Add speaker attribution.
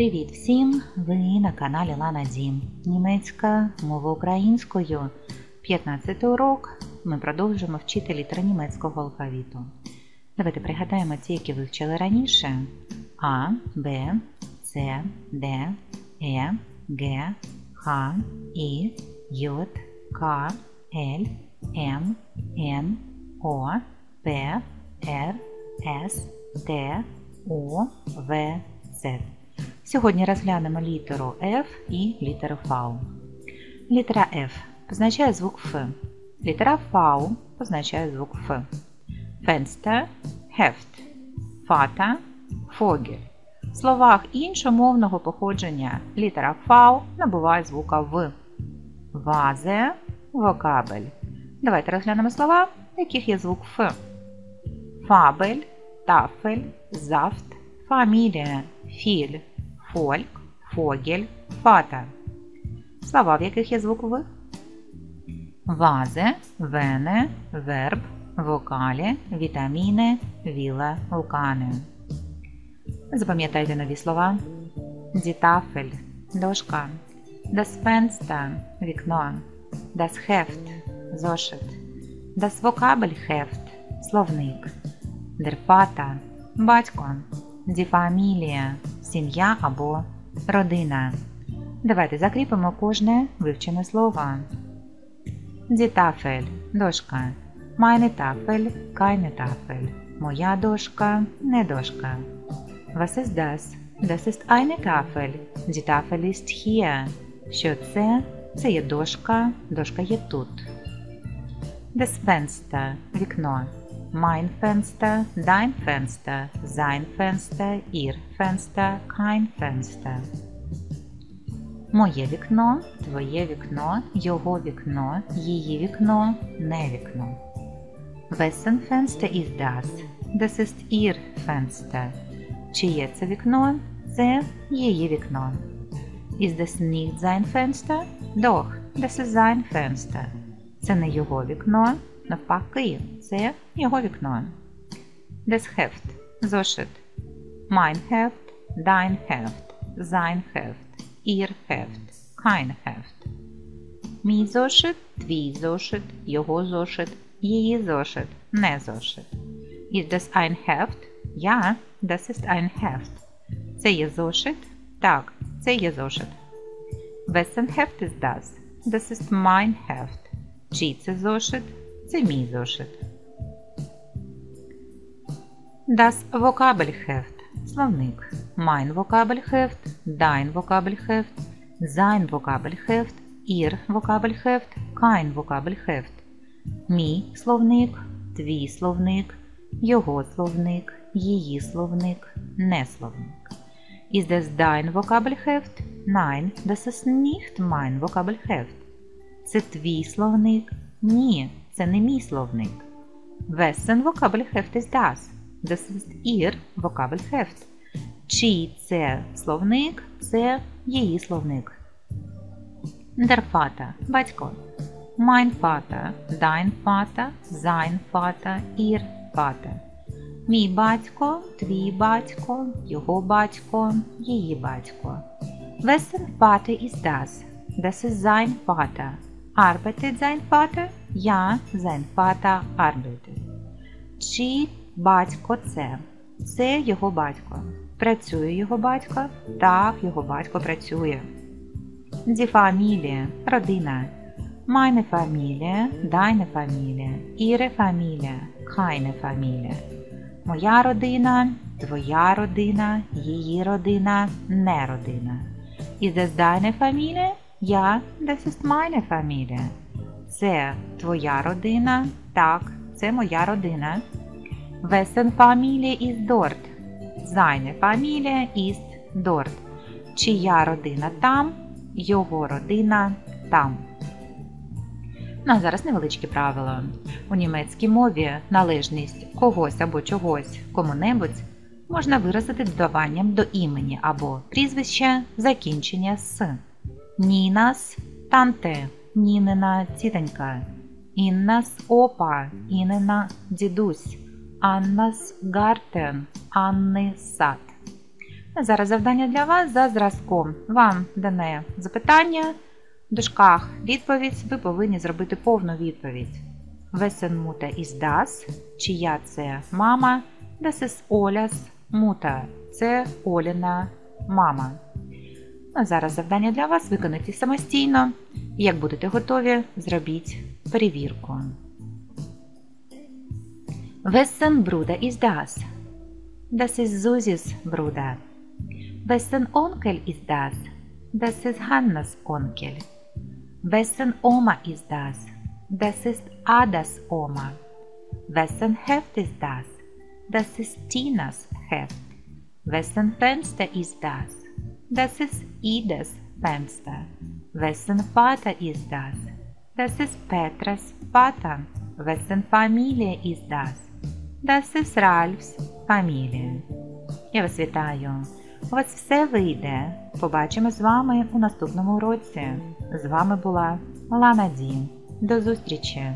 Speaker 1: Привіт всім! Ви на каналі Лана Дім. Німецька мова українською. 15 урок. Ми продовжуємо вчити літери німецького алфавіту. Давайте пригадаємо ті, які вивчили раніше: А, Б, С, Д, Е, Г, Х, І, Й, К, Л, М, Н, О, П, Р, С, Т, У, В, З. Сьогодні розглянемо літеру F і літеру V. Літера F позначає звук Ф. Літера V позначає звук Ф. Фенстер Heft. Фата Фогель. В словах іншомовного походження літера V набуває звука В. Вазе вокабель. Давайте розглянемо слова, в яких є звук Ф. Фабель, тафель, зафт, фамілія, філь, фольк, фогель, фата. Слова, в яких є звук В. Вазе, вене, верб, вокалі, вітаміни, віла, вулкани. Запам'ятайте нові слова. Дітафель, дошка. Das Fenster – вікно. Das Heft – зошит. Das Vokabelheft – словник. Der Vater – батько. Die Familie – сім'я або родина. Давайте закріпимо кожне вивчене слово. Tafel – дошка. Meine Tafel – keine Tafel. Моя дошка – не дошка. Was ist das? Das ist eine Tafel. Die Tafel ist hier. Що це? Це є дошка. Дошка є тут. Das Fenster – вікно. Mein Fenster, dein Fenster, sein Fenster, ihr Fenster, kein Fenster. Моє вікно, твоє вікно, його вікно, її вікно, не вікно. Wessen Fenster ist das? Das ist ihr Fenster. Чиє це вікно? Це її вікно. Ist das nicht sein Fenster? Doch, das ist sein Fenster. Це не його вікно, навпаки, це його вікно. Heft – зошит. Heft, ihr Heft, kein Heft. Мій зошит, твій зошит, його зошит, її зошит, не зошит. Ist das ein Heft? Ja, das ist ein Heft. Це є зошит? Так, це є зошит. Wessen Heft ist das? Das ist mein Heft. Чий це зошит? Це мій зошит. Das Vokabelheft. Словник. Mein Vokabelheft, dein Vokabelheft, sein Vokabelheft, ihr Vokabelheft, kein Vokabelheft. Мій словник, твій словник, його словник, її словник, не словник. Ist das dein Vokabelheft? Nein, das ist nicht mein Vokabelheft. Це твій словник? Ні, це не мій словник. Wessen Vokabelheft ist das? Das ist ihr Vokabelheft. Чий це словник? Це її словник. Der Vater – батько. Mein Vater, dein Vater, sein Vater, ihr Vater. Мій батько, твій батько, його батько, її батько. Wessen Vater ist das? Das ist sein Vater. Arbeitet sein Vater? Ja, sein Vater arbeitet. Чи батько це? Це його батько. Працює його батько? Так, його батько працює. Die Familie – родина. Meine Familie, deine Familie, ihre Familie, keine Familie. Моя родина, твоя родина, її родина, не родина. Ist das deine Familie? Ja, das ist meine Familie. Це твоя родина? Так, це моя родина. Wessen Familie ist dort? Seine Familie ist dort. Чия родина там? Його родина там. Ну, а зараз невеличкі правила. У німецькій мові належність когось або чогось кому-небудь можна виразити додаванням до імені або прізвища закінчення з Нінас танте, Нінина тітонька, Іннас опа, Іннина дідусь, Аннас гартен, Анни сад. Зараз завдання для вас за зразком. Вам дане запитання, в дужках відповідь, ви повинні зробити повну відповідь. Wessen Mutter ist das? Чия це мама? Ist Oля's Mutter. Це Оліна мама. А зараз завдання для вас виконайте самостійно. Як будете готові, зробіть перевірку. Wessen Bruder ist das? Das ist Susis Bruder. Wessen Onkel ist das? Das ist Hannas Onkel. Wessen Oma ist das? Das ist Adas Oma. Wessen Heft ist das? Das ist Tinas Heft. Wessen Fenster ist das? Das ist Idas Fenster. Wessen Vater ist das? Das ist Petras Vater. Wessen Familie ist das? Das ist Ralfs Familie. Я вас вітаю. У вас все вийде. Побачимо з вами у наступному уроці. З вами була Лана Ді. До зустрічі!